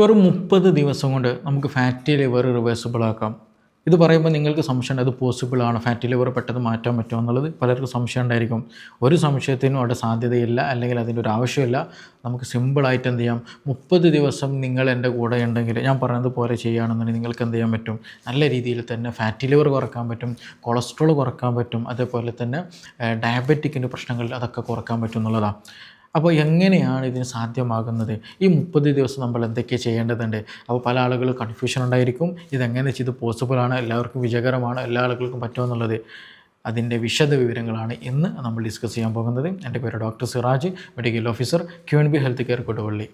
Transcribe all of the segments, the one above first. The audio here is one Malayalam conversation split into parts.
വെറും മുപ്പത് ദിവസം കൊണ്ട് നമുക്ക് ഫാറ്റി ലിവർ റിവേഴ്സിബിൾ ആക്കാം. ഇത് പറയുമ്പോൾ നിങ്ങൾക്ക് സംശയം അത് പോസിബിൾ ആണ്? ഫാറ്റി ലിവർ പെട്ടെന്ന് മാറ്റാൻ പറ്റുമോ എന്നുള്ളത് പലർക്കും സംശയം ഉണ്ടായിരിക്കും. ഒരു സംശയത്തിനും അവിടെ സാധ്യതയില്ല അല്ലെങ്കിൽ അതിന്റെ ഒരു ആവശ്യമില്ല. നമുക്ക് സിമ്പിളായിട്ട് എന്ത് ചെയ്യാം? മുപ്പത് ദിവസം നിങ്ങൾ എന്റെ കൂടെ ഉണ്ടെങ്കിൽ ഞാൻ പറഞ്ഞത് പോലെ ചെയ്യുകയാണെന്നുണ്ടെങ്കിൽ നിങ്ങൾക്ക് എന്ത് ചെയ്യാൻ പറ്റും? നല്ല രീതിയിൽ തന്നെ ഫാറ്റി ലിവർ കുറയ്ക്കാൻ പറ്റും കൊളസ്ട്രോൾ കുറയ്ക്കാൻ പറ്റും അതേപോലെ തന്നെ ഡയബറ്റിക്കിന്റെ പ്രശ്നങ്ങൾ അതൊക്കെ കുറയ്ക്കാൻ പറ്റും എന്നുള്ളതാണ്. അപ്പോൾ എങ്ങനെയാണ് ഇതിന് സാധ്യമാകുന്നത്? ഈ മുപ്പത് ദിവസം നമ്മൾ എന്തൊക്കെ ചെയ്യേണ്ടതുണ്ട്? അപ്പോൾ പല ആളുകൾ കൺഫ്യൂഷൻ ഉണ്ടായിരിക്കും. ഇതെങ്ങനെ ചെയ്ത് പോസിബിളാണ് എല്ലാവർക്കും വിജയകരമാണ്? എല്ലാ ആളുകൾക്കും പറ്റുമെന്നുള്ളത് അതിന്റെ വിശദ വിവരങ്ങളാണ് ഇന്ന് നമ്മൾ ഡിസ്കസ് ചെയ്യാൻ പോകുന്നത്. എന്റെ പേര് doctor Siraj medical officer Q N B health care Koduvally.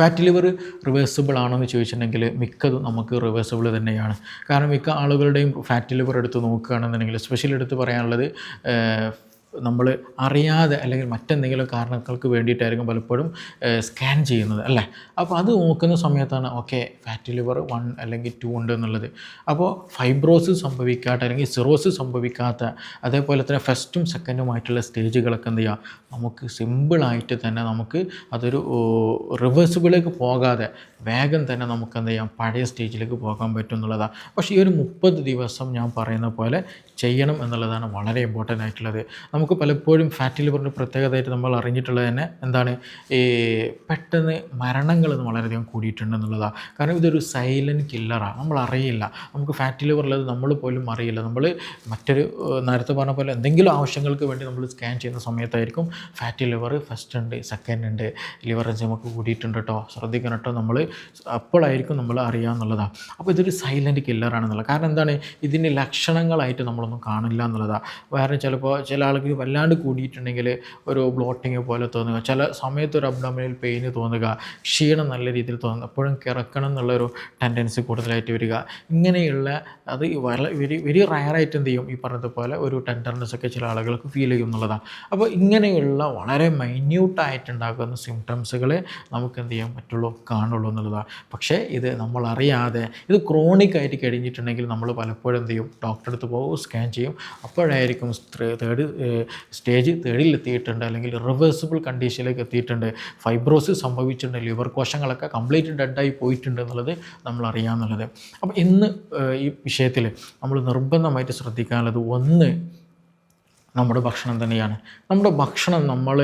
Fat liver reversible ആണോ എന്ന് ചോദിച്ചിട്ടുണ്ടെങ്കിൽ മിക്കതും നമുക്ക് റിവേഴ്സിബിൾ തന്നെയാണ്. കാരണം മിക്ക ആളുകളുടെയും ഫാറ്റ് ലിവർ എടുത്ത് നോക്കുകയാണെന്നുണ്ടെങ്കിൽ സ്പെഷ്യൽ എടുത്ത് പറയാനുള്ളത് നമ്മൾ അറിയാതെ അല്ലെങ്കിൽ മറ്റെന്തെങ്കിലും കാരണങ്ങൾക്ക് വേണ്ടിയിട്ടായിരിക്കും പലപ്പോഴും സ്കാൻ ചെയ്യുന്നത് അല്ലേ? അപ്പോൾ അത് നോക്കുന്ന സമയത്താണ് ഓക്കെ ഫാറ്റി ലിവർ വൺ അല്ലെങ്കിൽ ടു ഉണ്ട് എന്നുള്ളത്. അപ്പോൾ ഫൈബ്രോസിസ് സംഭവിക്കാത്ത അല്ലെങ്കിൽ സിറോസിസ് സംഭവിക്കാത്ത അതേപോലെ തന്നെ ഫസ്റ്റും സെക്കൻഡുമായിട്ടുള്ള സ്റ്റേജുകളൊക്കെ എന്ത് ചെയ്യുക? നമുക്ക് സിമ്പിളായിട്ട് തന്നെ നമുക്ക് അതൊരു റിവേഴ്സിബിളേക്ക് പോകാതെ വേഗം തന്നെ നമുക്ക് എന്ത് ചെയ്യാം? പഴയ സ്റ്റേജിലേക്ക് പോകാൻ പറ്റും എന്നുള്ളതാണ് പക്ഷേ ഈ ഒരു മുപ്പത് ദിവസം ഞാൻ പറയുന്ന പോലെ ചെയ്യണം എന്നുള്ളതാണ് വളരെ ഇമ്പോർട്ടന്റ് ആയിട്ടുള്ളത്. നമുക്ക് പലപ്പോഴും ഫാറ്റി ലിവറിന്റെ പ്രത്യേകതയായിട്ട് നമ്മൾ അറിഞ്ഞിട്ടുള്ളത് തന്നെ എന്താണ് ഈ പെട്ടെന്ന് മരണങ്ങൾ വളരെയധികം കൂടിയിട്ടുണ്ട് എന്നുള്ളതാണ് കാരണം ഇതൊരു സൈലന്റ് കില്ലറാണ് നമ്മൾ അറിയില്ല. നമുക്ക് ഫാറ്റി ലിവർ ഉള്ളത് നമ്മൾ പോലും അറിയില്ല. നമ്മൾ മറ്റൊരു നേരത്തെ പറഞ്ഞ പോലെ എന്തെങ്കിലും ആവശ്യങ്ങൾക്ക് വേണ്ടി നമ്മൾ സ്കാൻ ചെയ്യുന്ന സമയത്തായിരിക്കും ഫാറ്റി ലിവർ ഫസ്റ്റ് ഉണ്ട് സെക്കൻഡ് ഉണ്ട് ലിവർ നമുക്ക് കൂടിയിട്ടുണ്ട് കേട്ടോ. ശ്രദ്ധിക്കണം കേട്ടോ നമ്മൾ. അപ്പോഴായിരിക്കും നമ്മൾ അറിയാമെന്നുള്ളതാണ് അപ്പോൾ ഇതൊരു സൈലന്റ് കില്ലറാണെന്നുള്ളത് കാരണം എന്താണ് ഇതിന്റെ ലക്ഷണങ്ങളായിട്ട് നമ്മളൊന്നും കാണില്ല എന്നുള്ളതാണ് വേറെ ചിലപ്പോൾ ചില ആൾക്ക് വല്ലാണ്ട് കൂടിയിട്ടുണ്ടെങ്കിൽ ഒരു ബ്ലോട്ടിങ് പോലെ തോന്നുക. ചില സമയത്ത് ഒരു അബ്ഡോമിനൽ പെയിന് തോന്നുക. ക്ഷീണം നല്ല രീതിയിൽ തോന്നുക. എപ്പോഴും കിറക്കണം എന്നുള്ളൊരു ടെൻഡൻസി കൂടുതലായിട്ട് വരിക. ഇങ്ങനെയുള്ള അത് വെരി വെരി റയറായിട്ട് എന്ത് ചെയ്യും? ഈ പറഞ്ഞതുപോലെ ഒരു ടെൻഡർനെസ് ഒക്കെ ചില ആളുകൾക്ക് ഫീൽ ചെയ്യും എന്നുള്ളതാണ്. അപ്പോൾ ഇങ്ങനെയുള്ള വളരെ മൈന്യൂട്ടായിട്ടുണ്ടാകുന്ന സിംറ്റംസുകളെ നമുക്ക് എന്ത് ചെയ്യാൻ പറ്റുള്ളൂ? കാണുള്ളൂ എന്നുള്ളതാണ്. പക്ഷേ ഇത് നമ്മൾ അറിയാതെ ഇത് ക്രോണിക് ആയിട്ട് കഴിഞ്ഞിട്ടുണ്ടെങ്കിൽ നമ്മൾ പലപ്പോഴും എന്ത് ചെയ്യും? ഡോക്ടറെ അടുത്ത് പോകും സ്കാൻ ചെയ്യും. അപ്പോഴായിരിക്കും തേർഡ് സ്റ്റേജ് തേർഡിൽ എത്തിയിട്ടുണ്ട് അല്ലെങ്കിൽ റിവേഴ്സിബിൾ കണ്ടീഷനിലേക്ക് എത്തിയിട്ടുണ്ട്. ഫൈബ്രോസിസ് സംഭവിച്ചിട്ടുണ്ട്. ലിവർ കോശങ്ങളൊക്കെ കംപ്ലീറ്റ് ഡെഡായി പോയിട്ടുണ്ട് എന്നുള്ളത് നമ്മൾ അറിയാമെന്നുള്ളത് അപ്പോൾ ഇന്ന് ഈ വിഷയത്തിൽ നമ്മൾ നിർബന്ധമായിട്ട് ശ്രദ്ധിക്കാനുള്ളത് ഒന്ന് നമ്മുടെ ഭക്ഷണം തന്നെയാണ്. നമ്മുടെ ഭക്ഷണം നമ്മൾ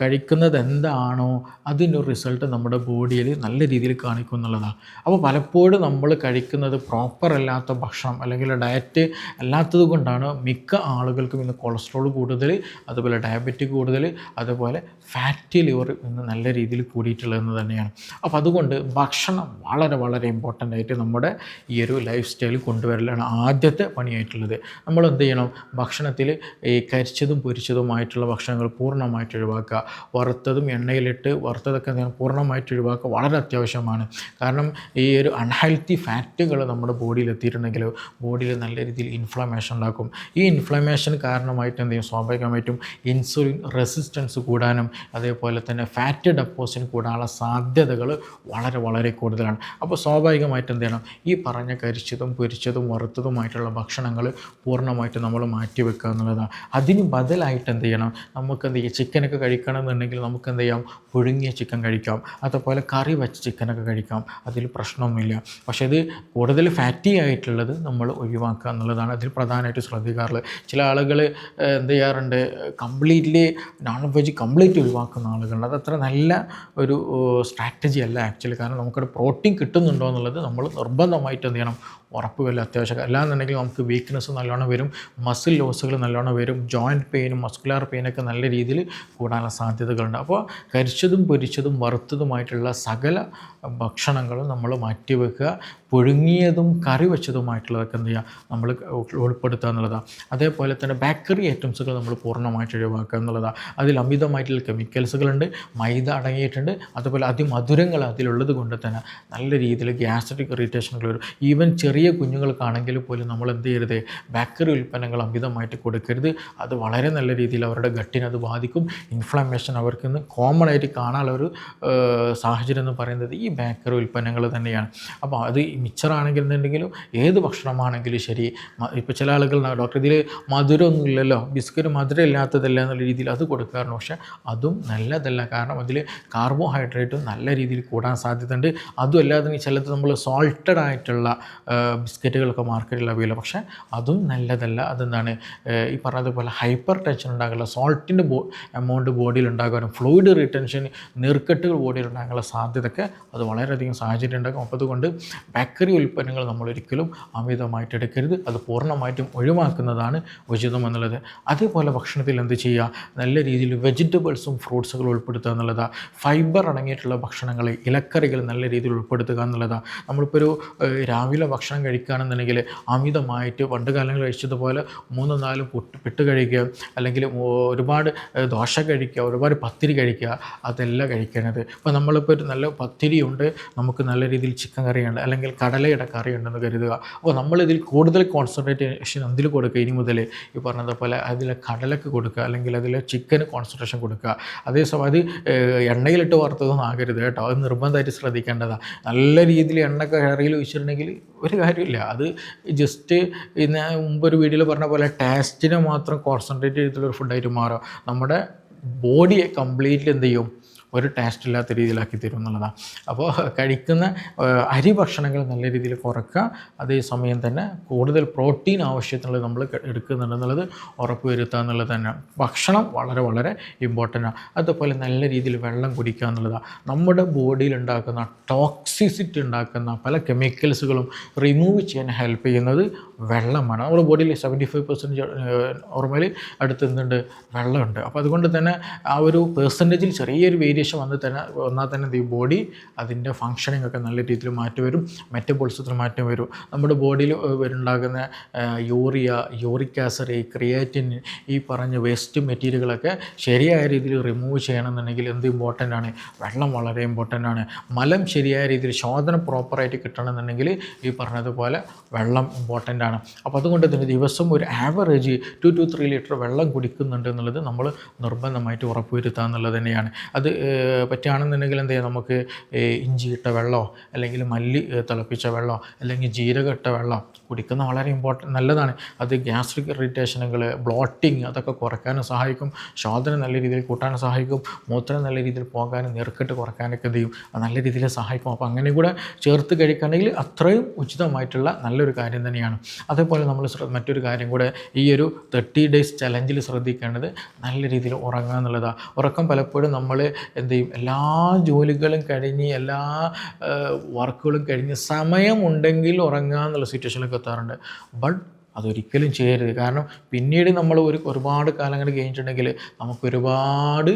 കഴിക്കുന്നത് എന്താണോ അതിന്റെ റിസൾട്ട് നമ്മുടെ ബോഡിയിൽ നല്ല രീതിയിൽ കാണിക്കും എന്നുള്ളതാണ് അപ്പോൾ പലപ്പോഴും നമ്മൾ കഴിക്കുന്നത് പ്രോപ്പർ അല്ലാത്ത ഭക്ഷണം അല്ലെങ്കിൽ ഡയറ്റ് അല്ലാത്തത് കൊണ്ടാണ് മിക്ക ആളുകൾക്കും ഇന്ന് കൊളസ്ട്രോൾ കൂടുതൽ അതുപോലെ ഡയബറ്റിക് കൂടുതൽ അതുപോലെ ഫാറ്റി ലിവർ ഇന്ന് നല്ല രീതിയിൽ കൂടിയിട്ടുള്ളതെന്ന് തന്നെയാണ്. അപ്പോൾ അതുകൊണ്ട് ഭക്ഷണം വളരെ വളരെ ഇമ്പോർട്ടന്റ് ആയിട്ട് നമ്മുടെ ഈ ഒരു ലൈഫ് സ്റ്റൈൽ കൊണ്ടുവരലാണ് ആദ്യത്തെ പണിയായിട്ടുള്ളത്. നമ്മൾ എന്ത് ചെയ്യണം? ഭക്ഷണത്തിൽ ഈ കരിച്ചതും പൊരിച്ചതുമായിട്ടുള്ള ഭക്ഷണങ്ങൾ പൂർണമായിട്ട് ഒഴിവാക്കുക. വറുത്തതും എണ്ണയിലിട്ട് വറുത്തതൊക്കെ പൂർണമായിട്ട് ഒഴിവാക്കുക വളരെ അത്യാവശ്യമാണ്. കാരണം ഈ ഒരു അൺഹെൽത്തി ഫാറ്റുകൾ നമ്മുടെ ബോഡിയിൽ എത്തിയിട്ടുണ്ടെങ്കിൽ ബോഡിയിൽ നല്ല രീതിയിൽ ഇൻഫ്ലമേഷൻ ഉണ്ടാക്കും. ഈ ഇൻഫ്ലമേഷൻ കാരണമായിട്ട് എന്ത് ചെയ്യും? സ്വാഭാവികമായിട്ടും ഇൻസുലിൻ റെസിസ്റ്റൻസ് കൂടാനും അതേപോലെ തന്നെ ഫാറ്റ് ഡെപ്പോസിറ്റ് കൂടാനുള്ള സാധ്യതകൾ വളരെ വളരെ കൂടുതലാണ്. അപ്പോൾ സ്വാഭാവികമായിട്ട് എന്ത് ചെയ്യണം? ഈ പറഞ്ഞ കരിച്ചതും പൊരിച്ചതും വറുത്തതുമായിട്ടുള്ള ഭക്ഷണങ്ങൾ പൂർണമായിട്ട് നമ്മൾ മാറ്റി വെക്കുക എന്നുള്ളതാണ്. അതിന് ബദലായിട്ട് എന്ത് ചെയ്യണം? നമുക്ക് എന്ത് ചെയ്യാം? ചിക്കനൊക്കെ കഴിക്കണം എന്നുണ്ടെങ്കിൽ നമുക്ക് എന്ത് ചെയ്യാം? പുഴുങ്ങിയ ചിക്കൻ കഴിക്കാം. അതുപോലെ കറി വെച്ച ചിക്കനൊക്കെ കഴിക്കാം. അതിൽ പ്രശ്നമൊന്നുമില്ല. പക്ഷേ ഇത് കൂടുതൽ ഫാറ്റി ആയിട്ടുള്ളത് നമ്മൾ ഒഴിവാക്കുക എന്നുള്ളതാണ് അതിൽ പ്രധാനമായിട്ട് ശ്രദ്ധിക്കാറുള്ളത്. ചില ആളുകൾ എന്ത് ചെയ്യാറുണ്ട്? കംപ്ലീറ്റ്ലി നോൺ വെജ് കംപ്ലീറ്റ് ഒഴിവാക്കുന്ന ആളുകളുണ്ട്. അത് അത്ര നല്ല ഒരു സ്ട്രാറ്റജി അല്ല ആക്ച്വലി കാരണം നമുക്കൊരു പ്രോട്ടീൻ കിട്ടുന്നുണ്ടോ എന്നുള്ളത് നമ്മൾ നിർബന്ധമായിട്ട് എന്ത് ചെയ്യണം? ഉറപ്പ് വല്ല അത്യാവശ്യം അല്ലാന്നുണ്ടെങ്കിൽ നമുക്ക് വീക്ക്നെസ് നല്ലോണം വരും മസിൽ ലോസുകൾ നല്ലോണം വരും ജോയിന്റ് പെയിനും മസ്കുലാർ പെയിനൊക്കെ നല്ല രീതിയിൽ കൂടാനുള്ള സാധ്യതകളുണ്ട്. അപ്പോൾ കരിച്ചതും പൊരിച്ചതും വറുത്തതുമായിട്ടുള്ള സകല ഭക്ഷണങ്ങളും നമ്മൾ മാറ്റി വെക്കുക. പുഴുങ്ങിയതും കറി വെച്ചതുമായിട്ടുള്ളതൊക്കെ എന്ത് ചെയ്യുക? നമ്മൾ ഉൾപ്പെടുത്തുക എന്നുള്ളതാണ്. അതേപോലെ തന്നെ ബേക്കറി ഐറ്റംസുകൾ നമ്മൾ പൂർണമായിട്ട് ഒഴിവാക്കുക എന്നുള്ളതാണ്. അതിൽ അമിതമായിട്ടുള്ള കെമിക്കൽസുകളുണ്ട് മൈദ അടങ്ങിയിട്ടുണ്ട് അതുപോലെ അതിമധുരങ്ങൾ അതിലുള്ളത് കൊണ്ട് തന്നെ നല്ല രീതിയിൽ ഗ്യാസ്ട്രിക് ഇറിറ്റേഷനുകൾ വരും. ഈവൻ ചെറിയ ചെറിയ കുഞ്ഞുങ്ങൾക്കാണെങ്കിൽ പോലും നമ്മൾ എന്ത് ചെയ്യരുത്? ബേക്കറി ഉൽപ്പന്നങ്ങൾ അമിതമായിട്ട് കൊടുക്കരുത്. അത് വളരെ നല്ല രീതിയിൽ അവരുടെ ഗട്ടിനെ അത് ബാധിക്കും. ഇൻഫ്ലമേഷൻ അവർക്ക് ഇന്ന് കോമൺ ആയിട്ട് കാണാനുള്ള ഒരു സാഹചര്യം എന്ന് പറയുന്നത് ഈ ബേക്കറി ഉൽപ്പന്നങ്ങൾ തന്നെയാണ്. അപ്പോൾ അത് മിച്ചറാണെങ്കിൽ എന്നുണ്ടെങ്കിലും ഏത് ഭക്ഷണമാണെങ്കിലും ശരി. ഇപ്പോൾ ചില ആളുകൾ ഡോക്ടർ ഇതിൽ മധുരമൊന്നും ഇല്ലല്ലോ. ബിസ്ക്കറ്റ് മധുരം ഇല്ലാത്തതല്ല എന്നുള്ള രീതിയിൽ അത് കൊടുക്കാറുണ്ട്. പക്ഷേ അതും നല്ലതല്ല. കാരണം അതിൽ കാർബോഹൈഡ്രേറ്റും നല്ല രീതിയിൽ കൂടാൻ സാധ്യതയുണ്ട്. അതും അല്ലാതെ ചിലത് നമ്മൾ സോൾട്ടഡ് ആയിട്ടുള്ള ബിസ്ക്കറ്റുകളൊക്കെ മാർക്കറ്റിൽ അവൈലബിൾ പക്ഷേ അതും നല്ലതല്ല. അതെന്താണ്? ഈ പറഞ്ഞതുപോലെ ഹൈപ്പർ ടെൻഷൻ ഉണ്ടാകാനുള്ള സോൾട്ടിന്റെ ബോ എമൗണ്ട് ബോഡിയിൽ ഉണ്ടാകാനും ഫ്ലൂയിഡ് റിട്ടൻഷൻ നീർക്കെട്ടുകൾ ബോഡിയിൽ ഉണ്ടാകാനുള്ള സാധ്യതയൊക്കെ അത് വളരെയധികം സാഹചര്യം ഉണ്ടാകും അപ്പോൾ അതുകൊണ്ട് ബേക്കറി ഉൽപ്പന്നങ്ങൾ നമ്മൾ ഒരിക്കലും അമിതമായിട്ട് എടുക്കരുത്. അത് പൂർണമായിട്ടും ഒഴിവാക്കുന്നതാണ് ഉചിതം എന്നുള്ളത്. അതേപോലെ ഭക്ഷണത്തിൽ എന്ത് ചെയ്യുക? നല്ല രീതിയിൽ വെജിറ്റബിൾസും ഫ്രൂട്ട്സുകളും ഉൾപ്പെടുത്തുക എന്നുള്ളതാണ് ഫൈബർ അടങ്ങിയിട്ടുള്ള ഭക്ഷണങ്ങൾ ഇലക്കറികൾ നല്ല രീതിയിൽ ഉൾപ്പെടുത്തുക എന്നുള്ളതാണ് നമ്മളിപ്പോൾ ഒരു രാവിലെ ഭക്ഷണം കഴിക്കുകയാണെന്നുണ്ടെങ്കിൽ അമിതമായിട്ട് പണ്ട് കാലങ്ങളിൽ കഴിച്ചതുപോലെ മൂന്നും നാലും പുട്ട് പിട്ട് കഴിക്കുക അല്ലെങ്കിൽ ഒരുപാട് ദോശ കഴിക്കുക ഒരുപാട് പത്തിരി കഴിക്കുക അതെല്ലാം കഴിക്കണത് ഇപ്പോൾ നമ്മളിപ്പോൾ ഒരു നല്ല പത്തിരിയുണ്ട് നമുക്ക് നല്ല രീതിയിൽ ചിക്കൻ കറിയുണ്ട് അല്ലെങ്കിൽ കടലയുടെ കറിയുണ്ടെന്ന് കരുതുക. അപ്പോൾ നമ്മളിതിൽ കൂടുതൽ കോൺസെൻട്രേഷൻ അതിൽ കൊടുക്കുക? ഇനി മുതൽ ഈ പറഞ്ഞതുപോലെ അതിൽ കടലക്ക് കൊടുക്കുക അല്ലെങ്കിൽ അതിൽ ചിക്കന് കോൺസെൻട്രേഷൻ കൊടുക്കുക. അതേസമയം അത് എണ്ണയിലിട്ട് വറുത്തതൊന്നും ആകരുത് കേട്ടോ. അത് നിർബന്ധമായിട്ട് ശ്രദ്ധിക്കേണ്ടതാണ് നല്ല രീതിയിൽ എണ്ണ കറിയിൽ വെച്ചിട്ടുണ്ടെങ്കിൽ ഒരു കാര്യമില്ല. അത് ജസ്റ്റ് ഇന്ന് മുമ്പ് ഒരു വീഡിയോയിൽ പറഞ്ഞ പോലെ ടേസ്റ്റിനെ മാത്രം കോൺസെൻട്രേറ്റ് ചെയ്തിട്ടുള്ള ഒരു ഫുഡായിട്ട് മാറുക നമ്മുടെ ബോഡിയെ കംപ്ലീറ്റ്ലി എന്ത് ചെയ്യും? ഒരു ടേസ്റ്റ് ഇല്ലാത്ത രീതിയിലാക്കി തരും എന്നുള്ളതാണ് അപ്പോൾ കഴിക്കുന്ന അരി ഭക്ഷണങ്ങൾ നല്ല രീതിയിൽ കുറക്കുക. അതേസമയം തന്നെ കൂടുതൽ പ്രോട്ടീൻ ആവശ്യത്തിനുള്ളത് നമ്മൾ എടുക്കുന്നുണ്ടെന്നുള്ളത് ഉറപ്പ് വരുത്തുക എന്നുള്ളത് തന്നെ ഭക്ഷണം വളരെ വളരെ ഇമ്പോർട്ടന്റ് ആണ് അതുപോലെ നല്ല രീതിയിൽ വെള്ളം കുടിക്കുക എന്നുള്ളതാണ് നമ്മുടെ ബോഡിയിൽ ഉണ്ടാക്കുന്ന ടോക്സിസിറ്റി ഉണ്ടാക്കുന്ന പല കെമിക്കൽസുകളും റിമൂവ് ചെയ്യാൻ ഹെൽപ്പ് ചെയ്യുന്നത് വെള്ളമാണ്. നമ്മുടെ ബോഡിയിൽ സെവന്റി ഫൈവ് പെർസെന്റ് നോർമലി അടുത്ത് എന്തുണ്ട് വെള്ളമുണ്ട്. അപ്പോൾ അതുകൊണ്ട് തന്നെ ആ ഒരു പെർസെന്റേജിൽ ചെറിയൊരു വേരിയേഷൻ വന്ന് തന്നെ വന്നാൽ തന്നെ ഈ ബോഡി അതിന്റെ ഫങ്ഷനിങ് ഒക്കെ നല്ല രീതിയിൽ മാറ്റം വരും മെറ്റബോളിസത്തിൽ മാറ്റം വരും. നമ്മുടെ ബോഡിയിൽ വരുണ്ടാകുന്ന യൂറിയ യൂറിക് ആസിഡ് ക്രിയേറ്റിൻ ഈ പറഞ്ഞ വേസ്റ്റ് മെറ്റീരിയലുകളൊക്കെ ശരിയായ രീതിയിൽ റിമൂവ് ചെയ്യണമെന്നുണ്ടെങ്കിൽ എന്ത് ഇമ്പോർട്ടന്റ് ആണ്? വെള്ളം വളരെ ഇമ്പോർട്ടന്റ് ആണ്. മലം ശരിയായ രീതിയിൽ ശോധന പ്രോപ്പറായിട്ട് കിട്ടണമെന്നുണ്ടെങ്കിൽ ഈ പറഞ്ഞതുപോലെ വെള്ളം ഇമ്പോർട്ടന്റ് ആണ്. അപ്പോൾ അതുകൊണ്ട് തന്നെ ദിവസം ഒരു average two two three litre വെള്ളം കുടിക്കുന്നുണ്ട് എന്നുള്ളത് നമ്മൾ നിർബന്ധമായിട്ട് ഉറപ്പുവരുത്തുക എന്നുള്ളത് തന്നെയാണ്. അത് പറ്റുകയാണെന്നുണ്ടെങ്കിൽ എന്ത് ചെയ്യാം? നമുക്ക് ഇഞ്ചി ഇട്ട വെള്ളമോ അല്ലെങ്കിൽ മല്ലി തിളപ്പിച്ച വെള്ളമോ അല്ലെങ്കിൽ ജീരകം ഇട്ട വെള്ളം കുടിക്കുന്ന വളരെ ഇമ്പോർട്ടന്റ് നല്ലതാണ്. അത് ഗ്യാസ്ട്രിക് ഇറിറ്റേഷനുകൾ ബ്ലോട്ടിങ് അതൊക്കെ കുറയ്ക്കാനും സഹായിക്കും. ശോധന നല്ല രീതിയിൽ കൂട്ടാനും സഹായിക്കും. മൂത്രം നല്ല രീതിയിൽ പോകാനും നീർക്കെട്ട് കുറയ്ക്കാനൊക്കെ എന്ത് ചെയ്യും? നല്ല രീതിയിൽ സഹായിക്കും. അപ്പോൾ അങ്ങനെ കൂടെ ചേർത്ത് കഴിക്കുകയാണെങ്കിൽ അത്രയും ഉചിതമായിട്ടുള്ള നല്ലൊരു കാര്യം തന്നെയാണ്. അതേപോലെ നമ്മൾ മറ്റൊരു കാര്യം കൂടെ ഈ ഒരു തേർട്ടി ഡേയ്സ് ചലഞ്ചിൽ ശ്രദ്ധിക്കേണ്ടത് നല്ല രീതിയിൽ ഉറങ്ങുക എന്നുള്ളതാണ്. ഉറക്കം പലപ്പോഴും നമ്മൾ എന്ത് ചെയ്യും എല്ലാ ജോലികളും കഴിഞ്ഞ് എല്ലാ വർക്കുകളും കഴിഞ്ഞ് സമയമുണ്ടെങ്കിൽ ഉറങ്ങുക എന്നുള്ള സിറ്റുവേഷനിലൊക്കെ എത്താറുണ്ട്. ബട്ട് അതൊരിക്കലും ചെയ്യരുത്. കാരണം പിന്നീട് നമ്മൾ ഒരു ഒരുപാട് കാലങ്ങൾ കഴിഞ്ഞിട്ടുണ്ടെങ്കിൽ നമുക്ക് ഒരുപാട്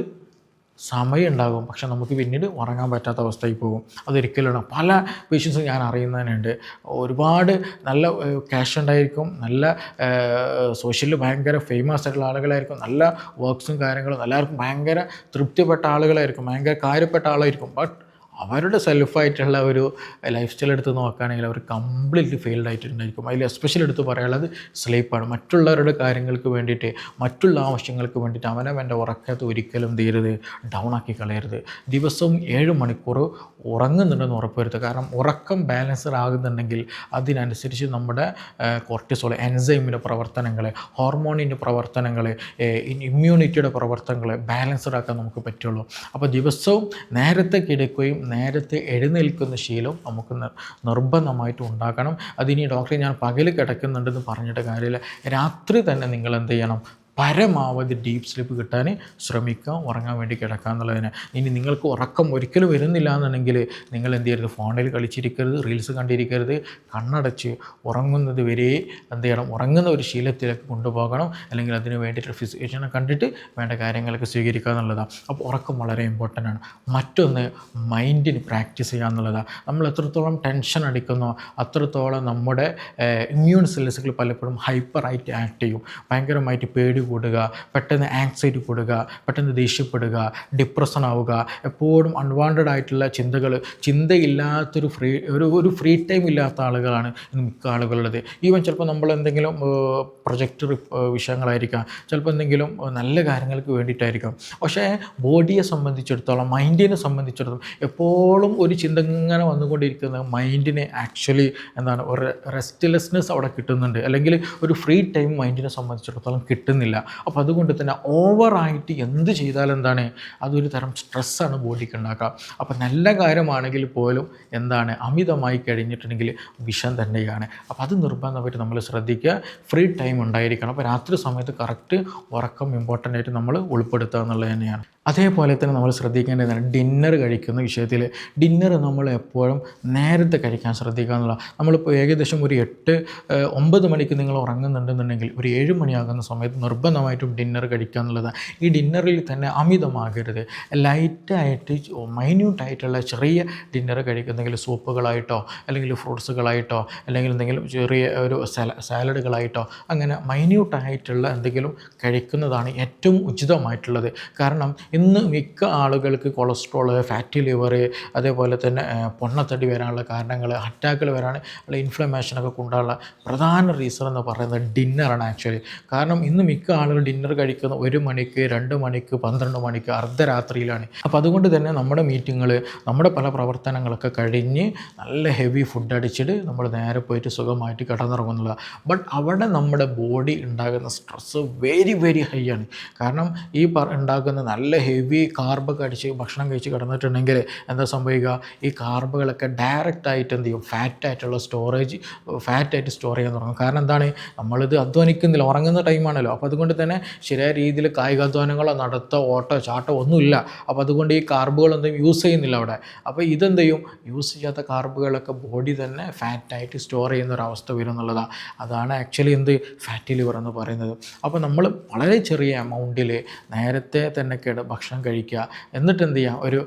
സമയം ഉണ്ടാകും പക്ഷെ നമുക്ക് പിന്നീട് ഉറങ്ങാൻ പറ്റാത്ത അവസ്ഥയിൽ പോകും. അതൊരിക്കലും പല പേഷ്യൻസും ഞാൻ അറിയുന്നതിനുണ്ട്. ഒരുപാട് നല്ല ക്യാഷ് ഉണ്ടായിരിക്കും. നല്ല സോഷ്യലിൽ ഭയങ്കര ഫേമസ് ആയിട്ടുള്ള ആളുകളായിരിക്കും. നല്ല വർക്ക്സും കാര്യങ്ങളും. എല്ലാവർക്കും ഭയങ്കര തൃപ്തിപ്പെട്ട ആളുകളായിരിക്കും. ഭയങ്കര കാര്യപ്പെട്ട ആളായിരിക്കും. ബട്ട് അവരുടെ സെൽഫായിട്ടുള്ള ഒരു ലൈഫ് സ്റ്റൈൽ എടുത്ത് നോക്കുകയാണെങ്കിൽ അവർ കംപ്ലീറ്റ്ലി ഫെയിൽഡ് ആയിട്ടുണ്ടായിരിക്കും. അതിൽ എസ്പെഷ്യൽ എടുത്ത് പറയാനുള്ളത് സ്ലീപ്പാണ് മറ്റുള്ളവരുടെ കാര്യങ്ങൾക്ക് വേണ്ടിയിട്ട് മറ്റുള്ള ആവശ്യങ്ങൾക്ക് വേണ്ടിയിട്ട് അവനവന്റെ ഉറക്കത്ത് ഒരിക്കലും തീരരുത് ഡൗൺ ആക്കി കളയരുത്. ദിവസവും ഏഴ് മണിക്കൂർ ഉറങ്ങുന്നുണ്ടെന്ന് ഉറപ്പുവരുത്തുക. കാരണം ഉറക്കം ബാലൻസ്ഡ് ആകുന്നുണ്ടെങ്കിൽ അതിനനുസരിച്ച് നമ്മുടെ കോർട്ടിസോൾ എൻസൈമിന്റെ പ്രവർത്തനങ്ങൾ ഹോർമോണിന്റെ പ്രവർത്തനങ്ങൾ ഇമ്മ്യൂണിറ്റിയുടെ പ്രവർത്തനങ്ങൾ ബാലൻസ്ഡ് ആക്കാൻ നമുക്ക് പറ്റുള്ളൂ. അപ്പോൾ ദിവസവും നേരത്തെ കിടക്കുകയും നേരത്തെ എഴുന്നേൽക്കുന്ന ശീലം നമുക്ക് നിർബന്ധമായിട്ട് ഉണ്ടാക്കണം. അതിനി ഡോക്ടറെ ഞാൻ പകൽ കിടക്കുന്നുണ്ടെന്ന് പറഞ്ഞിട്ട് കാര്യമില്ല. രാത്രി തന്നെ നിങ്ങൾ എന്ത് ചെയ്യണം? പരമാവധി ഡീപ്പ് സ്ലീപ്പ് കിട്ടാൻ ശ്രമിക്കുക ഉറങ്ങാൻ വേണ്ടി കിടക്കുക എന്നുള്ളതിന്. ഇനി നിങ്ങൾക്ക് ഉറക്കം ഒരിക്കലും വരുന്നില്ല എന്നുണ്ടെങ്കിൽ നിങ്ങൾ എന്ത് ചെയ്യരുത്? ഫോണിൽ കളിച്ചിരിക്കരുത് റീൽസ് കണ്ടിരിക്കരുത്. കണ്ണടച്ച് ഉറങ്ങുന്നത് വരെ എന്ത് ചെയ്യണം? ഉറങ്ങുന്ന ഒരു ശീലത്തിലേക്ക് കൊണ്ടുപോകണം. അല്ലെങ്കിൽ അതിന് വേണ്ടിയിട്ട് ഫിസിക്കേഷനെ കണ്ടിട്ട് വേണ്ട കാര്യങ്ങളൊക്കെ സ്വീകരിക്കുക എന്നുള്ളതാണ്. അപ്പോൾ ഉറക്കം വളരെ ഇമ്പോർട്ടന്റ് ആണ്. മറ്റൊന്ന് മൈൻഡിന് പ്രാക്ടീസ് ചെയ്യുക എന്നുള്ളതാണ്. നമ്മൾ എത്രത്തോളം ടെൻഷൻ അടിക്കുന്നോ അത്രത്തോളം നമ്മുടെ ഇമ്മ്യൂൺ സെൽസുകൾ പലപ്പോഴും ഹൈപ്പറായിട്ട് ആക്ട് ചെയ്യും. ഭയങ്കരമായിട്ട് പേടി കൂടുക പെട്ടെന്ന് ആങ്സൈറ്റി കൂടുക പെട്ടെന്ന് ദേഷ്യപ്പെടുക ഡിപ്രഷൻ ആവുക എപ്പോഴും അൺവാണ്ടഡ് ആയിട്ടുള്ള ചിന്തകൾ ചിന്തയില്ലാത്തൊരു ഫ്രീ ഒരു ഒരു ഫ്രീ ടൈം ഇല്ലാത്ത ആളുകളാണ് ഇന്ന് മിക്ക ആളുകളുള്ളത് ഈവൻ ചിലപ്പോൾ നമ്മൾ എന്തെങ്കിലും പ്രൊജക്റ്റ് വിഷയങ്ങളായിരിക്കാം. ചിലപ്പോൾ എന്തെങ്കിലും നല്ല കാര്യങ്ങൾക്ക് വേണ്ടിയിട്ടായിരിക്കാം. പക്ഷേ ബോഡിയെ സംബന്ധിച്ചിടത്തോളം മൈൻഡിനെ സംബന്ധിച്ചിടത്തോളം എപ്പോഴും ഒരു ചിന്ത ഇങ്ങനെ വന്നുകൊണ്ടിരിക്കുന്ന മൈൻഡിനെ ആക്ച്വലി എന്താണ് ഒരു റെസ്റ്റ്ലെസ്നെസ് അവിടെ കിട്ടുന്നുണ്ട്. അല്ലെങ്കിൽ ഒരു ഫ്രീ ടൈം മൈൻഡിനെ സംബന്ധിച്ചിടത്തോളം കിട്ടുന്നില്ല. അപ്പോൾ അതുകൊണ്ട് തന്നെ ഓവറായിട്ട് എന്ത് ചെയ്താലും എന്താണ്? അതൊരു തരം സ്ട്രെസ്സാണ് ബോഡിക്ക് ഉണ്ടാക്കുക. അപ്പോൾ നല്ല കാര്യമാണെങ്കിൽ പോലും എന്താണ്? അമിതമായി കഴിഞ്ഞിട്ടുണ്ടെങ്കിൽ വിഷം തന്നെയാണ്. അപ്പോൾ അത് നിർബന്ധമായിട്ട് നമ്മൾ ശ്രദ്ധിക്കുക. ഫ്രീ ടൈം ഉണ്ടായിരിക്കണം. അപ്പോൾ രാത്രി സമയത്ത് കറക്റ്റ് ഉറക്കം ഇമ്പോർട്ടന്റ് ആയിട്ട് നമ്മൾ ഉൾപ്പെടുത്തുക എന്നുള്ളത് തന്നെയാണ്. അതേപോലെ തന്നെ നമ്മൾ ശ്രദ്ധിക്കേണ്ടതാണ് ഡിന്നർ കഴിക്കുന്ന വിഷയത്തിൽ. ഡിന്നർ നമ്മൾ എപ്പോഴും നേരത്തെ കഴിക്കാൻ ശ്രദ്ധിക്കുക എന്നുള്ള നമ്മളിപ്പോൾ ഏകദേശം ഒരു എട്ട് ഒമ്പത് മണിക്ക് നിങ്ങൾ ഉറങ്ങുന്നുണ്ടെന്നുണ്ടെങ്കിൽ ഒരു ഏഴ് മണിയാകുന്ന സമയത്ത് നിർബന്ധമായിട്ടും ഡിന്നർ കഴിക്കുക എന്നുള്ളതാണ് ഈ ഡിന്നറിൽ തന്നെ അമിതമാകരുത്. ലൈറ്റായിട്ട് മൈന്യൂട്ടായിട്ടുള്ള ചെറിയ ഡിന്നർ കഴിക്കുന്നെങ്കിൽ സൂപ്പുകളായിട്ടോ അല്ലെങ്കിൽ ഫ്രൂട്ട്സുകളായിട്ടോ അല്ലെങ്കിൽ എന്തെങ്കിലും ചെറിയ ഒരു സാലഡുകളായിട്ടോ അങ്ങനെ മൈന്യൂട്ടായിട്ടുള്ള എന്തെങ്കിലും കഴിക്കുന്നതാണ് ഏറ്റവും ഉചിതമായിട്ടുള്ളത്. കാരണം ഇന്ന് മിക്ക ആളുകൾക്ക് കൊളസ്ട്രോൾ ഫാറ്റി ലിവർ അതേപോലെ തന്നെ പൊണ്ണത്തടി വരാനുള്ള കാരണങ്ങൾ അറ്റാക്കുകൾ വരാനുള്ള ഇൻഫ്ലമേഷനൊക്കെ കൊണ്ടുള്ള പ്രധാന റീസൺ എന്ന് പറയുന്നത് ഡിന്നറാണ് ആക്ച്വലി കാരണം ഇന്ന് മിക്ക ആളുകൾ ഡിന്നർ കഴിക്കുന്ന ഒരു മണിക്ക് രണ്ട് മണിക്ക് പന്ത്രണ്ട് മണിക്ക് അർദ്ധരാത്രിയിലാണ്. അപ്പോൾ അതുകൊണ്ട് തന്നെ നമ്മുടെ മീറ്റിങ്ങൾ നമ്മുടെ പല പ്രവർത്തനങ്ങളൊക്കെ കഴിഞ്ഞ് നല്ല ഹെവി ഫുഡ് അടിച്ചിട്ട് നമ്മൾ നേരെ പോയിട്ട് സുഖമായിട്ട് കിടന്നിറങ്ങുന്നില്ല ബട്ട് അവിടെ നമ്മുടെ ബോഡി ഉണ്ടാകുന്ന സ്ട്രെസ്സ് വെരി വെരി ഹൈ ആണ്. കാരണം ഈ ഉണ്ടാക്കുന്ന നല്ല ഹെവി കാർബൊക്കെ അടിച്ച് ഭക്ഷണം കഴിച്ച് കിടന്നിട്ടുണ്ടെങ്കിൽ എന്താ സംഭവിക്കുക? ഈ കാർബുകളൊക്കെ ഡയറക്റ്റ് ആയിട്ട് എന്ത് ചെയ്യും? ഫാറ്റായിട്ടുള്ള സ്റ്റോറേജ് ഫാറ്റായിട്ട് സ്റ്റോർ ചെയ്യാൻ തുടങ്ങും. കാരണം എന്താണ്? നമ്മളിത് അധ്വാനിക്കുന്നില്ല ഉറങ്ങുന്ന ടൈമാണല്ലോ അപ്പോൾ അതുകൊണ്ട് തന്നെ ശരിയായ രീതിയിൽ കായികാധ്വാനങ്ങളോ നടത്തോ ഓട്ടോ ചാട്ടോ ഒന്നുമില്ല. അപ്പോൾ അതുകൊണ്ട് ഈ കാർബുകളൊന്നും യൂസ് ചെയ്യുന്നില്ല അവിടെ. അപ്പോൾ ഇതെന്ത് ചെയ്യും? യൂസ് ചെയ്യാത്ത കാർബുകളൊക്കെ ബോഡി തന്നെ ഫാറ്റായിട്ട് സ്റ്റോർ ചെയ്യുന്ന ഒരു അവസ്ഥ വരും എന്നുള്ളതാണ് അതാണ് ആക്ച്വലി എന്ത് ഫാറ്റി ലിവർ എന്ന് പറയുന്നത്. അപ്പോൾ നമ്മൾ വളരെ ചെറിയ എമൗണ്ടിൽ നേരത്തെ തന്നെ കേട് ഭക്ഷണം കഴിക്കുക. എന്നിട്ട് എന്ത് ചെയ്യുക ഒരു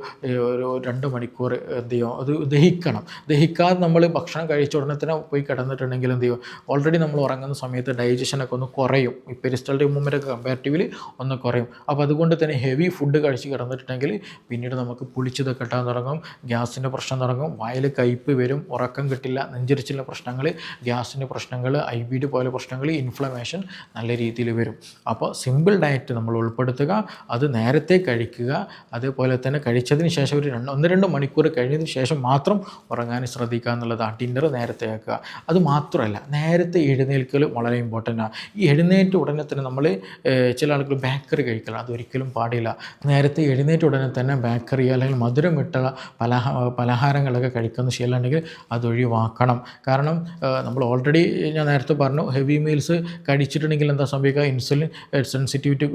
ഒരു രണ്ട് മണിക്കൂർ എന്ത് ചെയ്യും? അത് ദഹിക്കണം. ദഹിക്കാതെ നമ്മൾ ഭക്ഷണം കഴിച്ച ഉടനെ തന്നെ പോയി കിടന്നിട്ടുണ്ടെങ്കിൽ എന്ത് ചെയ്യും? ഓൾറെഡി നമ്മൾ ഉറങ്ങുന്ന സമയത്ത് ഡൈജഷനൊക്കെ ഒന്ന് കുറയും. ഈ പെരിസ്റ്റൽ മൂവ്മെന്റൊക്കെ കമ്പാരിറ്റീവ്ലി ഒന്ന് കുറയും. അപ്പോൾ അതുകൊണ്ട് തന്നെ ഹെവി ഫുഡ് കഴിച്ച് കിടന്നിട്ടുണ്ടെങ്കിൽ പിന്നീട് നമുക്ക് പുളിച്ചത് കെട്ടാൻ തുടങ്ങും ഗ്യാസിന്റെ പ്രശ്നം തുടങ്ങും വയൽ കയ്പ്പ് വരും ഉറക്കം കിട്ടില്ല നെഞ്ചരിച്ചിലെ പ്രശ്നങ്ങൾ ഗ്യാസിന്റെ പ്രശ്നങ്ങൾ ഐ ബി ഡി പോലെ പ്രശ്നങ്ങൾ ഇൻഫ്ലമേഷൻ നല്ല രീതിയിൽ വരും. അപ്പോൾ സിമ്പിൾ ഡയറ്റ് നമ്മൾ ഉൾപ്പെടുത്തുക അത് നേരത്തെ കഴിക്കുക അതേപോലെ തന്നെ കഴിച്ചതിന് ശേഷം ഒരു രണ്ട് ഒന്ന് രണ്ട് മണിക്കൂർ കഴിഞ്ഞതിന് ശേഷം മാത്രം ഉറങ്ങാൻ ശ്രദ്ധിക്കുക എന്നുള്ളതാണ്. ഡിന്നർ നേരത്തെ ആക്കുക. അത് മാത്രമല്ല നേരത്തെ എഴുന്നേൽക്കൽ വളരെ ഇമ്പോർട്ടന്റ് ആണ് ഈ എഴുന്നേറ്റ് ഉടനെ തന്നെ നമ്മൾ ചില ആളുകൾ ബേക്കറി കഴിക്കണം അതൊരിക്കലും പാടില്ല. നേരത്തെ എഴുന്നേറ്റ് ഉടനെ തന്നെ ബേക്കറി അല്ലെങ്കിൽ മധുരം വിട്ട പലഹ പലഹാരങ്ങളൊക്കെ കഴിക്കുന്ന ശീലമുണ്ടെങ്കിൽ അത് ഒഴിവാക്കണം കാരണം നമ്മൾ ഓൾറെഡി ഞാൻ നേരത്തെ പറഞ്ഞു ഹെവി മീൽസ് കഴിച്ചിട്ടുണ്ടെങ്കിൽ എന്താ സംഭവിക്കുക? ഇൻസുലിൻ സെൻസിറ്റിവിറ്റി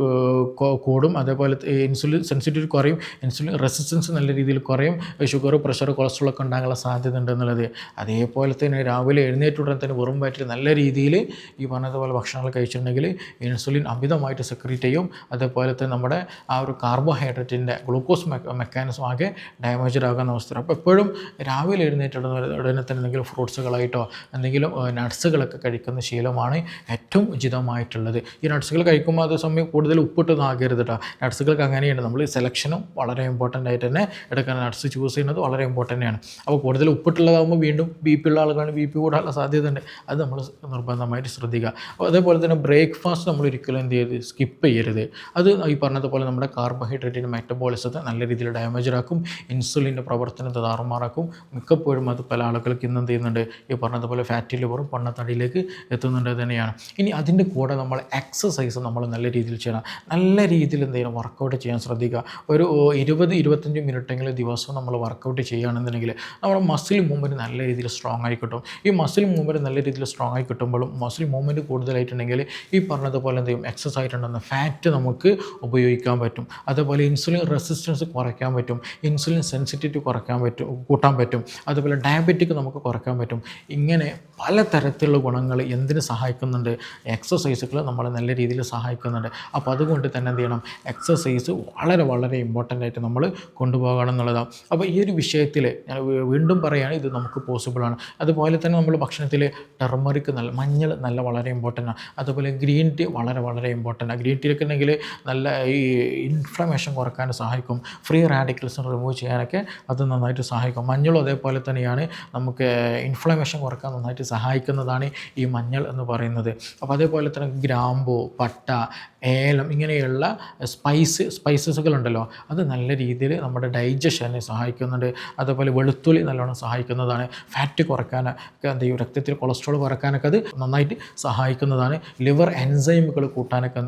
കൂടും. അതേപോലെ ഇൻസുലിൻ സെൻസിറ്റിവിറ്റി കുറയും. ഇൻസുലിൻ റെസിസ്റ്റൻസ് നല്ല രീതിയിൽ കുറയും. ഷുഗർ പ്രഷർ കൊളസ്ട്രോൾ ഒക്കെ ഉണ്ടാകാനുള്ള സാധ്യത ഉണ്ടെന്നുള്ളത് അതേപോലെ തന്നെ രാവിലെ എഴുന്നേറ്റ് ഉടനെ തന്നെ വെറും വയറ്റിൽ നല്ല രീതിയിൽ ഈ പറഞ്ഞതുപോലെ ഭക്ഷണങ്ങൾ കഴിച്ചിട്ടുണ്ടെങ്കിൽ ഇൻസുലിൻ അമിതമായിട്ട് സെക്രീറ്റ് ചെയ്യും. അതേപോലെ തന്നെ നമ്മുടെ ആ ഒരു കാർബോഹൈഡ്രേറ്റിന്റെ ഗ്ലൂക്കോസ് മെക്കാനിസം ആകെ ഡാമേജ്ഡ് ആകുന്ന അവസ്ഥ അപ്പോൾ എപ്പോഴും രാവിലെ എഴുന്നേറ്റുള്ള ഉടനെ തന്നെ എന്തെങ്കിലും ഫ്രൂട്ട്സുകളായിട്ടോ എന്തെങ്കിലും നട്ട്സുകളൊക്കെ കഴിക്കുന്ന ശീലമാണ് ഏറ്റവും ഉചിതമായിട്ടുള്ളത്. ഈ നട്ട്സുകൾ കഴിക്കുമ്പോൾ അതേ സമയം കൂടുതൽ ഉപ്പിട്ടൊന്നും ആകരുത് കേട്ടോ നട്ട്സുകൾക്ക് അങ്ങനെയാണ്. നമ്മൾ സെലക്ഷനും വളരെ ഇമ്പോർട്ടന്റ് ആയിട്ട് തന്നെ എടുക്കാൻ നട്ട്സ് ചൂസ് ചെയ്യുന്നത് വളരെ ഇമ്പോർട്ടന്റ് ആണ്. അപ്പോൾ കൂടുതൽ ഉപ്പിട്ടുള്ളതാകുമ്പോൾ വീണ്ടും ബി പി ഉള്ള ആളുകളാണ് ബി പി കൂടാനുള്ള സാധ്യത ഉണ്ട് അത് നമ്മൾ നിർബന്ധമായിട്ട് ശ്രദ്ധിക്കുക. അപ്പോൾ അതേപോലെ തന്നെ ബ്രേക്ക്ഫാസ്റ്റ് നമ്മൾ ഒരിക്കലും എന്ത് ചെയ്ത് സ്കിപ്പ് ചെയ്യരുത്. അത് ഈ പറഞ്ഞതുപോലെ നമ്മുടെ കാർബോഹൈഡ്രേറ്റിന്റെ മെറ്റബോളിസത്തെ നല്ല രീതിയിൽ ഡാമേജ് ആക്കും ഇൻസുലിന്റെ പ്രവർത്തനത്തെ താറുമാറാക്കും മിക്കപ്പോഴും അത് പല ആളുകൾക്ക് ഇന്ന് എന്ത് ചെയ്യുന്നുണ്ട്? ഈ പറഞ്ഞതുപോലെ ഫാറ്റി ലിവറും പൊണ്ണത്തടിയിലേക്ക് എത്തുന്നുണ്ട് തന്നെയാണ്. ഇനി അതിന്റെ കൂടെ നമ്മൾ എക്സസൈസ് നമ്മൾ നല്ല രീതിയിൽ ചെയ്യണം. നല്ല രീതിയിൽ എന്ത് ചെയ്യണം? വർക്കൗട്ട് ചെയ്യാൻ ശ്രദ്ധിക്കുക. ഒരു ഇരുപത് ഇരുപത്തഞ്ച് മിനിറ്റെങ്കിലും ദിവസവും നമ്മൾ വർക്കൗട്ട് ചെയ്യുകയാണെന്നുണ്ടെങ്കിൽ നമ്മുടെ മസിൽ മൂവ്മെന്റ് നല്ല രീതിയിൽ സ്ട്രോങ് ആയി കിട്ടും. ഈ മസിൽ മൂവ്മെന്റ് നല്ല രീതിയിൽ സ്ട്രോങ് ആയി കിട്ടുമ്പോഴും മസിൽ മൂവ്മെന്റ് കൂടുതലായിട്ടുണ്ടെങ്കിൽ ഈ പറഞ്ഞതുപോലെ എന്ത് ചെയ്യും എക്സസ് ആയിട്ടുണ്ടെന്ന ഫാറ്റ് നമുക്ക് ഉപയോഗിക്കാൻ പറ്റും. അതേപോലെ ഇൻസുലിൻ റെസിസ്റ്റൻസ് കുറയ്ക്കാൻ പറ്റും. ഇൻസുലിൻ സെൻസിറ്റിവിറ്റി കുറയ്ക്കാൻ പറ്റും കൂട്ടാൻ പറ്റും. അതുപോലെ ഡയബറ്റിക് നമുക്ക് കുറയ്ക്കാൻ പറ്റും. ഇങ്ങനെ പല തരത്തിലുള്ള ഗുണങ്ങൾ എന്തിന് സഹായിക്കുന്നുണ്ട്? എക്സസൈസുകൾ നമ്മളെ നല്ല രീതിയിൽ സഹായിക്കുന്നുണ്ട്. അപ്പോൾ അതുകൊണ്ട് തന്നെ എന്ത് ചെയ്യണം? എക്സസൈസ് വളരെ വളരെ ഇമ്പോർട്ടന്റ് ആയിട്ട് നമ്മൾ കൊണ്ടുപോകണം എന്നുള്ളതാണ്. അപ്പോൾ ഈ ഒരു വിഷയത്തിൽ ഞാൻ വീണ്ടും പറയുകയാണ് ഇത് നമുക്ക് പോസിബിളാണ് അതുപോലെ തന്നെ നമ്മൾ ഭക്ഷണത്തിൽ ടെർമറിക്ക് നല്ല മഞ്ഞൾ നല്ല വളരെ ഇമ്പോർട്ടന്റ് ആണ്. അതുപോലെ ഗ്രീൻ ടീ വളരെ വളരെ ഇമ്പോർട്ടന്റ് ആണ് ഗ്രീൻ ടീ ഉണ്ടെങ്കിൽ നല്ല ഈ ഇൻഫ്ലമേഷൻ കുറയ്ക്കാൻ സഹായിക്കും. ഫ്രീ റാഡിക്കൽസ് റിമൂവ് ചെയ്യാനൊക്കെ അത് നന്നായിട്ട് സഹായിക്കും. മഞ്ഞളും അതേപോലെ തന്നെയാണ് നമുക്ക് ഇൻഫ്ലമേഷൻ കുറയ്ക്കാൻ നന്നായിട്ട് സഹായിക്കുന്നതാണ് ഈ മഞ്ഞൾ എന്ന് പറയുന്നത്. അപ്പോൾ അതേപോലെ തന്നെ ഗ്രാമ്പു പട്ട ഏലം ഇങ്ങനെയുള്ള സ്പൈസ് സ്പൈസസുകൾ ഉണ്ടല്ലോ അത് നല്ല രീതിയിൽ നമ്മുടെ ഡൈജഷനെ സഹായിക്കുന്നുണ്ട്. അതേപോലെ വെളുത്തുള്ളി നല്ലോണം സഹായിക്കുന്നതാണ്. ഫാറ്റ് കുറക്കാനൊക്കെ എന്ത് ചെയ്യും? രക്തത്തിൽ കൊളസ്ട്രോൾ കുറക്കാനൊക്കെ അത് നന്നായിട്ട് സഹായിക്കുന്നതാണ്. ലിവർ എൻസൈമുകൾ കൂട്ടാനൊക്കെ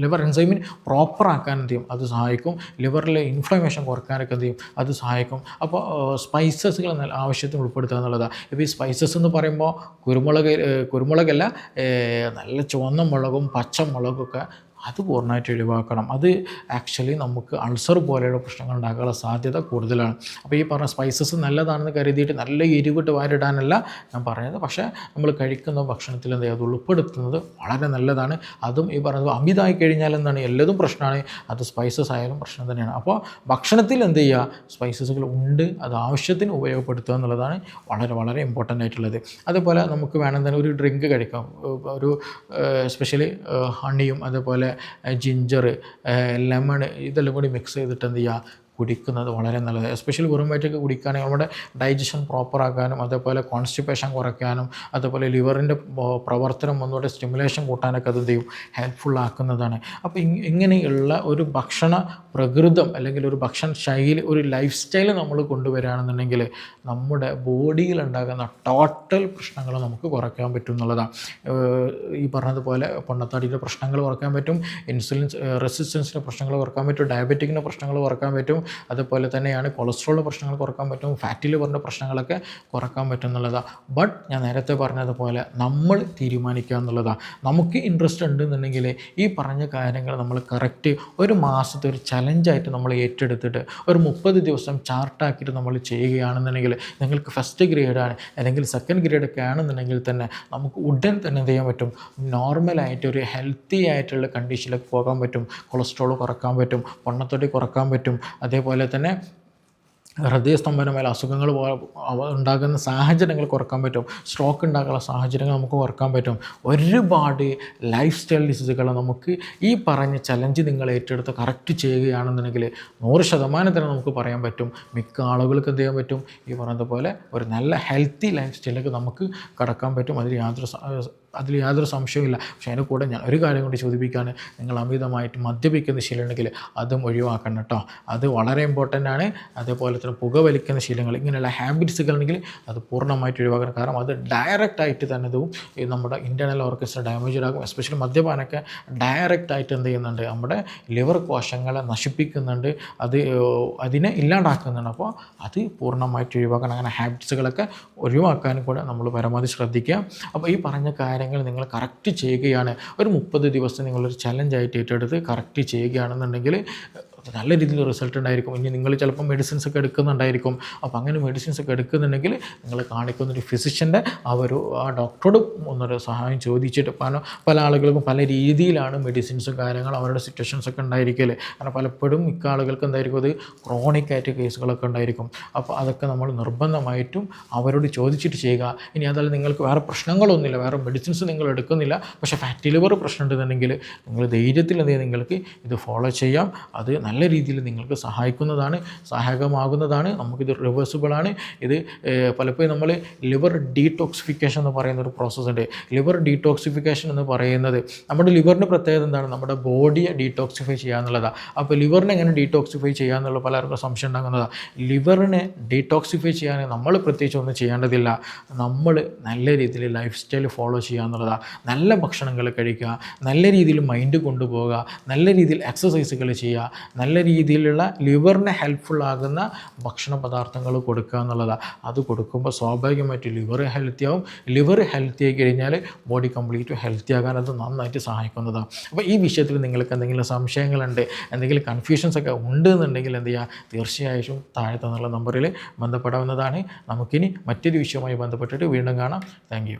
ലിവർ എൻസൈമിൻ പ്രോപ്പർ ആക്കാൻ എന്ത് ചെയ്യും? അത് സഹായിക്കും. ലിവറിലെ ഇൻഫ്ലമേഷൻ കുറയ്ക്കാനൊക്കെ എന്ത് ചെയ്യും? അത് സഹായിക്കും. അപ്പോൾ സ്പൈസസുകൾ ആവശ്യത്തിന് ഉൾപ്പെടുത്തുക എന്നുള്ളതാണ്. ഇപ്പോൾ ഈ സ്പൈസസ് എന്ന് പറയുമ്പോൾ കുരുമുളക് കുരുമുളകല്ല നല്ല ചുവന്ന മുളകും പച്ചമുളകൊക്കെ അത് പൂർണമായിട്ട് ഒഴിവാക്കണം. അത് ആക്ച്വലി നമുക്ക് അൾസർ പോലെയുള്ള പ്രശ്നങ്ങൾ ഉണ്ടാക്കാനുള്ള സാധ്യത കൂടുതലാണ്. അപ്പോൾ ഈ പറഞ്ഞ സ്പൈസസ് നല്ലതാണെന്ന് കരുതിയിട്ട് നല്ല എരിവിട്ട് വാരിടാനല്ല ഞാൻ പറഞ്ഞത് പക്ഷേ നമ്മൾ കഴിക്കുന്ന ഭക്ഷണത്തിൽ എന്ത് അത് ഉൾപ്പെടുത്തുന്നത് വളരെ നല്ലതാണ്. അതും ഈ പറഞ്ഞത് അമിതമായി കഴിഞ്ഞാൽ എന്താണ്? എല്ലതും പ്രശ്നമാണ്. അത് സ്പൈസസ് ആയാലും പ്രശ്നം തന്നെയാണ്. അപ്പോൾ ഭക്ഷണത്തിൽ എന്ത് ചെയ്യുക? സ്പൈസസുകൾ ഉണ്ട്. അത് ആവശ്യത്തിന് ഉപയോഗപ്പെടുത്തുക എന്നുള്ളതാണ് വളരെ വളരെ ഇമ്പോർട്ടന്റ് ആയിട്ടുള്ളത്. അതുപോലെ നമുക്ക് വേണം തന്നെ ഒരു ഡ്രിങ്ക് കഴിക്കാം. ഒരു എസ്പെഷ്യലി ഹണിയും അതേപോലെ ജിഞ്ചർ ലെമൺ ഇതെല്ലാം കൂടി മിക്സ് ചെയ്തിട്ട് എന്ത് ചെയ്യുക? കുടിക്കുന്നത് വളരെ നല്ലത്. എസ്പെഷ്യലി വെറും വയറ്റൊക്കെ കുടിക്കുകയാണെങ്കിൽ നമ്മുടെ ഡൈജഷൻ പ്രോപ്പറാക്കാനും അതേപോലെ കോൺസ്റ്റിപ്പേഷൻ കുറയ്ക്കാനും അതേപോലെ ലിവറിന്റെ പ്രവർത്തനം ഒന്നുകൂടെ സ്റ്റിമുലേഷൻ കൂട്ടാനൊക്കെ അത് എന്ത് ചെയ്യും ഹെൽപ്ഫുൾ ആക്കുന്നതാണ്. അപ്പോൾ ഇങ് ഇങ്ങനെയുള്ള ഒരു ഭക്ഷണ പ്രകൃതം അല്ലെങ്കിൽ ഒരു ഭക്ഷണ ശൈലി ഒരു ലൈഫ് സ്റ്റൈൽ നമ്മൾ കൊണ്ടുവരികയാണെന്നുണ്ടെങ്കിൽ നമ്മുടെ ബോഡിയിൽ ഉണ്ടാകുന്ന ടോട്ടൽ പ്രശ്നങ്ങൾ നമുക്ക് കുറയ്ക്കാൻ പറ്റും എന്നുള്ളതാണ്. ഈ പറഞ്ഞതുപോലെ പൊണ്ണത്താടിന്റെ പ്രശ്നങ്ങൾ കുറയ്ക്കാൻ പറ്റും ഇൻസുലിൻ റെസിസ്റ്റൻസിന്റെ പ്രശ്നങ്ങൾ കുറയ്ക്കാൻ പറ്റും ഡയബറ്റിക്കിന്റെ പ്രശ്നങ്ങൾ കുറയ്ക്കാൻ പറ്റും അതുപോലെ തന്നെയാണ് കൊളസ്ട്രോൾ പ്രശ്നങ്ങൾ കുറയ്ക്കാൻ പറ്റും ഫാറ്റിൽ പറഞ്ഞ പ്രശ്നങ്ങളൊക്കെ കുറയ്ക്കാൻ പറ്റും എന്നുള്ളതാണ് ബട്ട് ഞാൻ നേരത്തെ പറഞ്ഞതുപോലെ നമ്മൾ തീരുമാനിക്കുക എന്നുള്ളതാണ് നമുക്ക് ഇൻട്രസ്റ്റ് ഉണ്ടെന്നുണ്ടെങ്കിൽ ഈ പറഞ്ഞ കാര്യങ്ങൾ നമ്മൾ കറക്റ്റ് ഒരു മാസത്തെ ഒരു ചലഞ്ചായിട്ട് നമ്മൾ ഏറ്റെടുത്തിട്ട് ഒരു മുപ്പത് ദിവസം ചാർട്ടാക്കിയിട്ട് നമ്മൾ ചെയ്യുകയാണെന്നുണ്ടെങ്കിൽ നിങ്ങൾക്ക് ഫസ്റ്റ് ഗ്രേഡാണ് അല്ലെങ്കിൽ സെക്കൻഡ് ഗ്രേഡൊക്കെ ആണെന്നുണ്ടെങ്കിൽ തന്നെ നമുക്ക് ഉടൻ തന്നെ എന്ത് ചെയ്യാൻ പറ്റും? നോർമലായിട്ട് ഒരു ഹെൽത്തി ആയിട്ടുള്ള കണ്ടീഷനിലേക്ക് പോകാൻ പറ്റും. കൊളസ്ട്രോൾ കുറയ്ക്കാൻ പറ്റും. പൊണ്ണത്തൊടി കുറയ്ക്കാൻ പറ്റും. അതേപോലെ തന്നെ ഹൃദയസ്തംഭനമായ അസുഖങ്ങൾ ഉണ്ടാകുന്ന സാഹചര്യങ്ങൾ കുറയ്ക്കാൻ പറ്റും. സ്ട്രോക്ക് ഉണ്ടാകാനുള്ള സാഹചര്യങ്ങൾ നമുക്ക് കുറയ്ക്കാൻ പറ്റും. ഒരുപാട് ലൈഫ് സ്റ്റൈൽ ഡിസീസുകൾ നമുക്ക് ഈ പറഞ്ഞ ചലഞ്ച് നിങ്ങൾ ഏറ്റെടുത്ത് കറക്റ്റ് ചെയ്യുകയാണെന്നുണ്ടെങ്കിൽ നൂറ് ശതമാനത്തിന് നമുക്ക് പറയാൻ പറ്റും. മിക്ക ആളുകൾക്ക് എന്ത് ചെയ്യാൻ പറ്റും? ഈ പറഞ്ഞതുപോലെ ഒരു നല്ല ഹെൽത്തി ലൈഫ് സ്റ്റൈലിലേക്ക് നമുക്ക് കടക്കാൻ പറ്റും. അതിൽ യാതൊരു അതിൽ യാതൊരു സംശയമില്ല പക്ഷേ അതിന്റെ കൂടെ ഞാൻ ഒരു കാര്യം കൂടി ചോദിപ്പിക്കുകയാണ് നിങ്ങൾ അമിതമായിട്ട് മദ്യപിക്കുന്ന ശീലമുണ്ടെങ്കിൽ അതും ഒഴിവാക്കണം കേട്ടോ. അത് വളരെ ഇമ്പോർട്ടന്റ് ആണ്. അതേപോലെ തന്നെ പുകവലിക്കുന്ന ശീലങ്ങൾ ഇങ്ങനെയുള്ള ഹാബിറ്റ്സുകൾ ഉണ്ടെങ്കിൽ അത് പൂർണമായിട്ട് ഒഴിവാക്കണം. കാരണം അത് ഡയറക്റ്റ് ആയിട്ട് തന്നെ ഇതും നമ്മുടെ ഇന്റേർണൽ ഓർക്കസ്ട്ര ഡാമേജ് ആകും എസ്പെഷ്യലി മദ്യപാനൊക്കെ ഡയറക്റ്റ് ആയിട്ട് എന്ത് ചെയ്യുന്നുണ്ട്? നമ്മുടെ ലിവർ കോശങ്ങളെ നശിപ്പിക്കുന്നുണ്ട്. അത് അതിനെ ഇല്ലാണ്ടാക്കുന്നുണ്ട്. അപ്പോൾ അത് പൂർണമായിട്ട് ഒഴിവാക്കണം. അങ്ങനെ ഹാബിറ്റ്സുകളൊക്കെ ഒഴിവാക്കാനും കൂടെ നമ്മൾ പരമാവധി ശ്രദ്ധിക്കുക. അപ്പോൾ ഈ പറഞ്ഞ കാര്യങ്ങൾ നിങ്ങൾ കറക്റ്റ് ചെയ്യുകയാണ്. ഒരു മുപ്പത് ദിവസം നിങ്ങളൊരു ചലഞ്ചായിട്ട് ഏറ്റെടുത്ത് കറക്റ്റ് ചെയ്യുകയാണെന്നുണ്ടെങ്കിൽ നല്ല രീതിയിൽ റിസൾട്ട് ഉണ്ടായിരിക്കും. ഇനി നിങ്ങൾ ചിലപ്പോൾ മെഡിസിൻസ് ഒക്കെ എടുക്കുന്നുണ്ടായിരിക്കും. അപ്പോൾ അങ്ങനെ മെഡിസിൻസ് ഒക്കെ എടുക്കുന്നുണ്ടെങ്കിൽ നിങ്ങൾ കാണിക്കുന്ന ഒരു ഫിസിഷ്യന്റെ ആ ഒരു ആ ഡോക്ടറോട് ഒന്നൊരു സഹായം ചോദിച്ചിട്ട് പല പല ആളുകൾക്കും പല രീതിയിലാണ് മെഡിസിൻസും കാര്യങ്ങളും അവരുടെ സിറ്റുവേഷൻസ് ഒക്കെ ഉണ്ടായിരിക്കല്ലേ കാരണം പലപ്പോഴും മിക്ക ആളുകൾക്ക് എന്തായിരിക്കും അത് ക്രോണിക് ആയിട്ട് കേസുകളൊക്കെ ഉണ്ടായിരിക്കും. അപ്പോൾ അതൊക്കെ നമ്മൾ നിർബന്ധമായിട്ടും അവരോട് ചോദിച്ചിട്ട് ചെയ്യുക. ഇനി അതല്ല നിങ്ങൾക്ക് വേറെ പ്രശ്നങ്ങളൊന്നുമില്ല. വേറെ മെഡിസിൻസ് നിങ്ങൾ എടുക്കുന്നില്ല. പക്ഷേ ഫാറ്റി ലിവർ പ്രശ്നം ഉണ്ടെന്നുണ്ടെങ്കിൽ നിങ്ങൾ ധൈര്യത്തിൽ എന്ത് ചെയ്യും നിങ്ങൾക്ക് ഇത് ഫോളോ ചെയ്യാം. അത് നല്ല രീതിയിൽ നിങ്ങൾക്ക് സഹായിക്കുന്നതാണ് സഹായകമാകുന്നതാണ് നമുക്കിത് റിവേഴ്സിബിളാണ് ഇത് പലപ്പോഴും നമ്മൾ ലിവർ ഡീടോക്സിഫിക്കേഷൻ എന്ന് പറയുന്ന ഒരു പ്രോസസ്സ് ഉണ്ട്. ലിവർ ഡീടോക്സിഫിക്കേഷൻ എന്ന് പറയുന്നത് നമ്മുടെ ലിവറിന്റെ പ്രത്യേകത എന്താണ്? നമ്മുടെ ബോഡിയെ ഡീടോക്സിഫൈ ചെയ്യുക എന്നുള്ളതാണ് അപ്പോൾ ലിവറിനെ എങ്ങനെ ഡീടോക്സിഫൈ ചെയ്യുക എന്നുള്ള പലർക്കും സംശയം ഉണ്ടാകുന്നതാണ് ലിവറിനെ ഡീടോക്സിഫൈ ചെയ്യാൻ നമ്മൾ പ്രത്യേകിച്ച് ഒന്നും ചെയ്യേണ്ടതില്ല. നമ്മൾ നല്ല രീതിയിൽ ലൈഫ് സ്റ്റൈൽ ഫോളോ ചെയ്യുക എന്നുള്ളതാണ് നല്ല ഭക്ഷണങ്ങൾ കഴിക്കുക നല്ല രീതിയിൽ മൈൻഡ് കൊണ്ടുപോകുക നല്ല രീതിയിൽ എക്സസൈസുകൾ ചെയ്യുക നല്ല രീതിയിലുള്ള ലിവറിന് ഹെൽപ്ഫുൾ ആകുന്ന ഭക്ഷണ പദാർത്ഥങ്ങൾ കൊടുക്കുക എന്നുള്ളതാണ് അത് കൊടുക്കുമ്പോൾ സ്വാഭാവികമായിട്ട് ലിവർ ഹെൽത്തി ആവും. ലിവർ ഹെൽത്തി ആയി കഴിഞ്ഞാൽ ബോഡി കംപ്ലീറ്റ് ഹെൽത്തി ആകാൻ അത് നന്നായിട്ട് സഹായിക്കുന്നതാണ് അപ്പോൾ ഈ വിഷയത്തിൽ നിങ്ങൾക്ക് എന്തെങ്കിലും സംശയങ്ങളുണ്ട് എന്തെങ്കിലും കൺഫ്യൂഷൻസ് ഒക്കെ ഉണ്ട് എന്നുണ്ടെങ്കിൽ എന്ത് ചെയ്യുക? തീർച്ചയായും താഴെ തന്നുള്ള നമ്പറിൽ ബന്ധപ്പെടാവുന്നതാണ്. നമുക്കിനി മറ്റൊരു വിഷയവുമായി ബന്ധപ്പെട്ടിട്ട് വീണ്ടും കാണാം. താങ്ക്